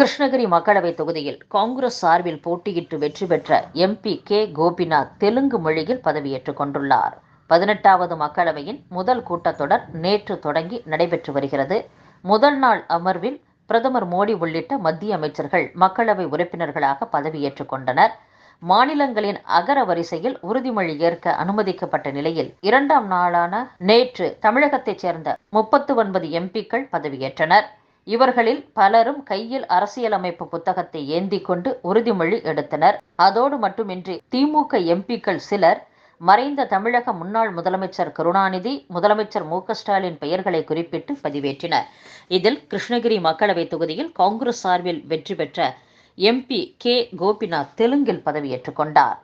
கிருஷ்ணகிரி மக்களவை தொகுதியில் காங்கிரஸ் சார்பில் போட்டியிட்டு வெற்றி பெற்ற எம்பி கே கோபிநாத் தெலுங்கு மொழியில் பதவியேற்றுக் கொண்டுள்ளார். பதினெட்டாவது மக்களவையின் முதல் கூட்டத்தொடர் நேற்று தொடங்கி நடைபெற்று வருகிறது. முதல் நாள் அமர்வில் பிரதமர் மோடி உள்ளிட்ட மத்திய அமைச்சர்கள் மக்களவை உறுப்பினர்களாக பதவியேற்றுக் கொண்டனர். மாநிலங்களின் அகர வரிசையில் உறுதிமொழி ஏற்க அனுமதிக்கப்பட்ட நிலையில் இரண்டாம் நாளான நேற்று தமிழகத்தைச் சேர்ந்த முப்பத்து ஒன்பது எம்பிக்கள் பதவியேற்றனர். இவர்களில் பலரும் கையில் அரசியலமைப்பு புத்தகத்தை ஏந்தி கொண்டு உறுதிமொழி எடுத்தனர். அதோடு மட்டுமின்றி திமுக எம்பிக்கள் சிலர் மறைந்த தமிழக முன்னாள் முதலமைச்சர் கருணாநிதி முதலமைச்சர் மு ஸ்டாலின் பெயர்களை குறிப்பிட்டு பதிவேற்றினர். இதில் கிருஷ்ணகிரி மக்களவைத் தொகுதியில் காங்கிரஸ் சார்பில் வெற்றி பெற்ற எம்பி கே கோபிநாத் தெலுங்கில் பதவியேற்றுக் கொண்டார்.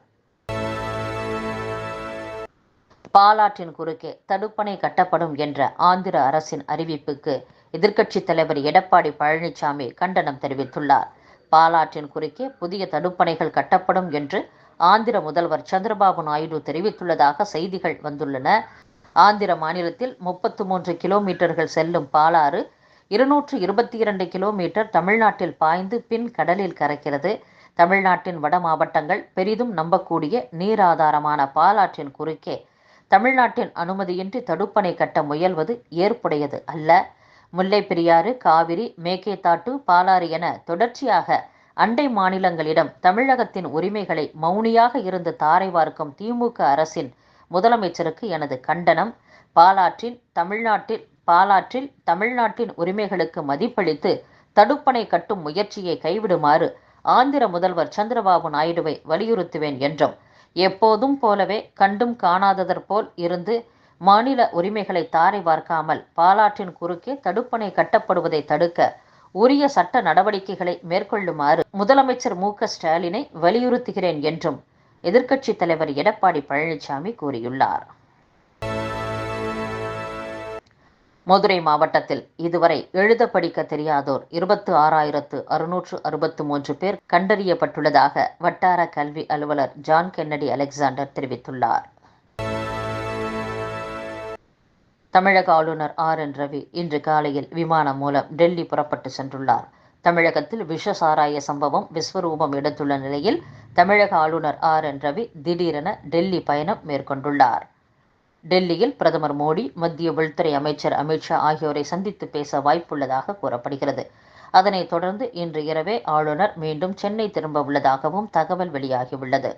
பாலாற்றின் குறுக்கே தடுப்பணை கட்டப்படும் என்ற ஆந்திர அரசின் அறிவிப்புக்கு எதிர்க்கட்சித் தலைவர் எடப்பாடி பழனிசாமி கண்டனம் தெரிவித்துள்ளார். பாலாற்றின் குறுக்கே புதிய தடுப்பணைகள் கட்டப்படும் என்று ஆந்திர முதல்வர் சந்திரபாபு நாயுடு தெரிவித்துள்ளதாக செய்திகள் வந்துள்ளன. ஆந்திர மாநிலத்தில் முப்பத்து மூன்று கிலோமீட்டர்கள் செல்லும் பாலாறு இருநூற்று இருபத்தி இரண்டு கிலோமீட்டர் தமிழ்நாட்டில் பாய்ந்து பின் கடலில் கரைக்கிறது. தமிழ்நாட்டின் வட மாவட்டங்கள் பெரிதும் நம்பக்கூடிய நீர் ஆதாரமான பாலாற்றின் குறுக்கே தமிழ்நாட்டின் அனுமதியின்றி தடுப்பணை கட்ட முயல்வது ஏற்புடையது அல்ல. முல்லை பெரியாறு காவிரி மேக்கேத்தாட்டு பாலாறு என தொடர்ச்சியாக அண்டை மாநிலங்களிடம் தமிழகத்தின் உரிமைகளை மௌனியாக இருந்து தாரை வார்க்கும் திமுக அரசின் முதலமைச்சருக்கு எனது கண்டனம். பாலாற்றின் தமிழ்நாட்டில் பாலாற்றில் தமிழ்நாட்டின் உரிமைகளுக்கு மதிப்பளித்து தடுப்பணை கட்டும் முயற்சியை கைவிடுமாறு ஆந்திர முதல்வர் சந்திரபாபு நாயுடுவை வலியுறுத்துவேன் என்றும் எப்போதும் போலவே கண்டும் காணாததற் போல் இருந்து மாநில உரிமைகளை தாரை பார்க்காமல் பாலாற்றின் குறுக்கே தடுப்பணை கட்டப்படுவதை தடுக்க உரிய சட்ட நடவடிக்கைகளை மேற்கொள்ளுமாறு முதலமைச்சர் மு ஸ்டாலினை வலியுறுத்துகிறேன் என்றும் எதிர்க்கட்சித் தலைவர் எடப்பாடி பழனிசாமி கூறியுள்ளார். மதுரை மாவட்டத்தில் இதுவரை எழுத படிக்க தெரியாதோர் இருபத்து ஆறாயிரத்து அறுநூற்று அறுபத்து மூன்று பேர் கண்டறியப்பட்டுள்ளதாக வட்டார கல்வி அலுவலர் ஜான் கென்னடி அலெக்சாண்டர் தெரிவித்துள்ளார். தமிழக ஆளுநர் ஆர் என் ரவி இன்று காலையில் விமானம் மூலம் டெல்லி புறப்பட்டு சென்றுள்ளார். தமிழகத்தில் விஷ சாராய சம்பவம் விஸ்வரூபம் எடுத்துள்ள நிலையில் தமிழக ஆளுநர் ஆர் என் ரவி திடீரென டெல்லி பயணம் மேற்கொண்டுள்ளார். டெல்லியில் பிரதமர் மோடி மத்திய உள்துறை அமைச்சர் அமித்ஷா ஆகியோரை சந்தித்து பேச வாய்ப்புள்ளதாக கூறப்படுகிறது. அதனைத் தொடர்ந்து இன்று இரவே ஆளுநர் மீண்டும் சென்னை திரும்ப உள்ளதாகவும் தகவல் வெளியாகியுள்ளது.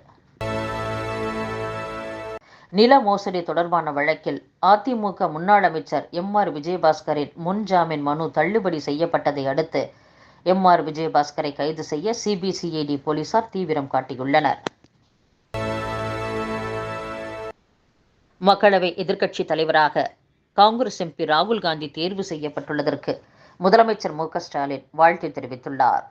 நில மோசடி தொடர்பான வழக்கில் அதிமுக முன்னாள் அமைச்சர் எம் ஆர் விஜயபாஸ்கரின் முன்ஜாமீன் மனு தள்ளுபடி செய்யப்பட்டதை அடுத்து எம் ஆர் விஜயபாஸ்கரை கைது செய்ய சிபிசிஐடி போலீசார் தீவிரம் காட்டியுள்ளனர். மக்களவை எதிர்க்கட்சி தலைவராக காங்கிரஸ் எம்பி ராகுல் காந்தி தேர்வு செய்யப்பட்டுள்ளதற்கு முதலமைச்சர் மு ஸ்டாலின் வாழ்த்து தெரிவித்துள்ளார்.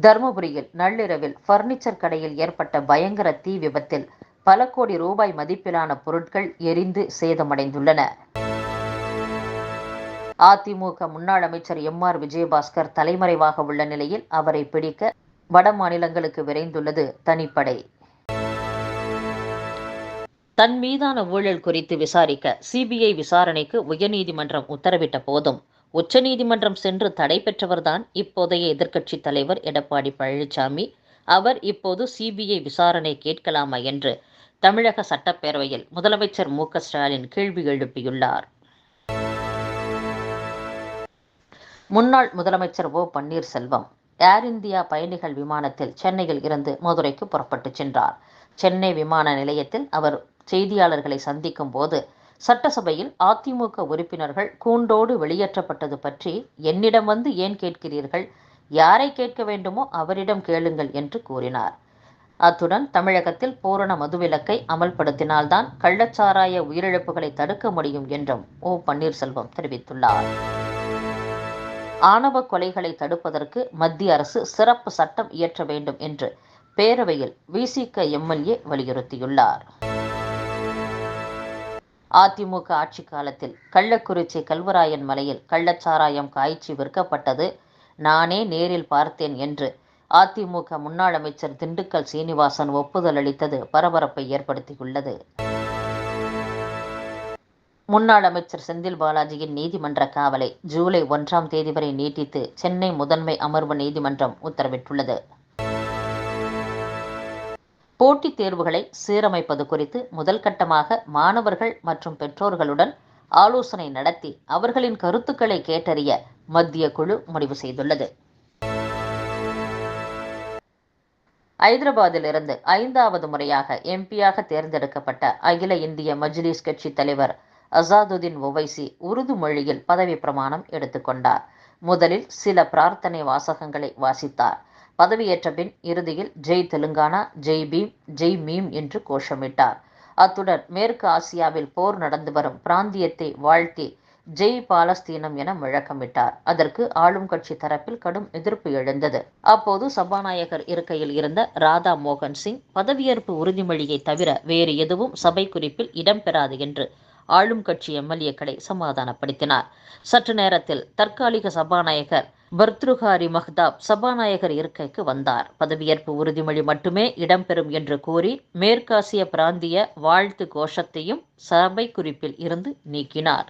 தருமபுரியில் நள்ளிரவில் பர்னிச்சர் கடையில் ஏற்பட்ட பயங்கர தீ விபத்தில் பல கோடி ரூபாய் மதிப்பிலான பொருட்கள் எரிந்து சேதமடைந்துள்ளன. அதிமுக முன்னாள் அமைச்சர் எம் ஆர் விஜயபாஸ்கர் தலைமறைவாக உள்ள நிலையில் அவரை பிடிக்க வட மாநிலங்களுக்கு விரைந்துள்ளது தனிப்படை. தன் மீதான ஊழல் குறித்து விசாரிக்க சிபிஐ விசாரணைக்கு உயர்நீதிமன்றம் உத்தரவிட்ட போதும். உச்சநீதிமன்றம் சென்று தடை பெற்றவர்தான் இப்போதைய எதிர்க்கட்சித் தலைவர் எடப்பாடி பழனிசாமி. அவர் இப்போது சிபிஐ விசாரணை கேட்கலாமா என்று தமிழக சட்டப்பேரவையில் முதலமைச்சர் மு ஸ்டாலின் கேள்வி எழுப்பியுள்ளார். முன்னாள் முதலமைச்சர் ஓ பன்னீர்செல்வம் ஏர் இந்தியா பயணிகள் விமானத்தில் சென்னையில் இருந்து மதுரைக்கு புறப்பட்டுச் சென்றார். சென்னை விமான நிலையத்தில் அவர் செய்தியாளர்களை சந்திக்கும் போது சட்டசபையில் அதிமுக உறுப்பினர்கள் கூண்டோடு வெளியேற்றப்பட்டது பற்றி என்னிடம் வந்து ஏன் கேட்கிறீர்கள்? யாரை கேட்க வேண்டுமோ அவரிடம் கேளுங்கள் என்று கூறினார். அத்துடன் தமிழகத்தில் பூரண மதுவிலக்கை அமல்படுத்தினால்தான் கள்ளச்சாராய உயிரிழப்புகளை தடுக்க முடியும் என்றும் ஓ. பன்னீர்செல்வம் தெரிவித்துள்ளார். ஆணவ கொலைகளை தடுப்பதற்கு மத்திய அரசு சிறப்பு சட்டம் இயற்ற வேண்டும் என்று பேரவையில் விசிக எம்எல்ஏ வலியுறுத்தியுள்ளார். அதிமுக ஆட்சி காலத்தில் கள்ளக்குறிச்சி கல்வராயன் மலையில் கள்ளச்சாராயம் காய்ச்சி விற்கப்பட்டது. நானே நேரில் பார்த்தேன் என்று அதிமுக முன்னாள் அமைச்சர் திண்டுக்கல் சீனிவாசன் ஒப்புதல் அளித்தது பரபரப்பை ஏற்படுத்தியுள்ளது. முன்னாள் அமைச்சர் செந்தில் பாலாஜியின் நீதிமன்ற காவலை ஜூலை ஒன்றாம் தேதி வரை நீட்டித்து சென்னை முதன்மை அமர்வு நீதிமன்றம் உத்தரவிட்டுள்ளது. போட்டித் தேர்வுகளை சீரமைப்பது குறித்து முதல் கட்டமாக மாணவர்கள் மற்றும் பெற்றோர்களுடன் ஆலோசனை நடத்தி அவர்களின் கருத்துக்களை கேட்டறிய மத்திய குழு முடிவு செய்துள்ளது. ஐதராபாத்திலிருந்து ஐந்தாவது முறையாக எம்பியாக தேர்ந்தெடுக்கப்பட்ட அகில இந்திய மஜ்லிஸ் கட்சி தலைவர் அசாதுதீன் ஒவைசி உருது மொழியில் பதவி பிரமாணம் எடுத்துக்கொண்டார் முதலில் சில பிரார்த்தனை வாசகங்களை வாசித்தார். பதவியேற்ற பின் இறுதியில் ஜெய் தெலுங்கானா ஜெய் பீம் ஜெய் மீம் என்று கோஷமிட்டார். அத்துடன் மேற்கு ஆசியாவில் போர் நடந்து வரும் பிராந்தியத்தை வாழ்த்தி ஜெய் பாலஸ்தீனம் என முழக்கமிட்டார். அதற்கு ஆளும் கட்சி தரப்பில் கடும் எதிர்ப்பு எழுந்தது. அப்போது சபாநாயகர் இருக்கையில் இருந்த ராதா மோகன் சிங் பதவியேற்பு உறுதிமொழியை தவிர வேறு எதுவும் சபை குறிப்பில் இடம்பெறாது என்று ஆளும் கட்சி எம்எல்ஏக்களை சமாதானப்படுத்தினார். சற்று நேரத்தில் தற்காலிக சபாநாயகர் பர்த்ருஹாரி மஹ்தாப் சபாநாயகர் இருக்கைக்கு வந்தார். பதவியேற்பு உறுதிமொழி மட்டுமே இடம்பெறும் என்று கூறி மேற்காசிய பிராந்திய வாழ்த்து கோஷத்தையும் சபை குறிப்பில் இருந்து நீக்கினார்.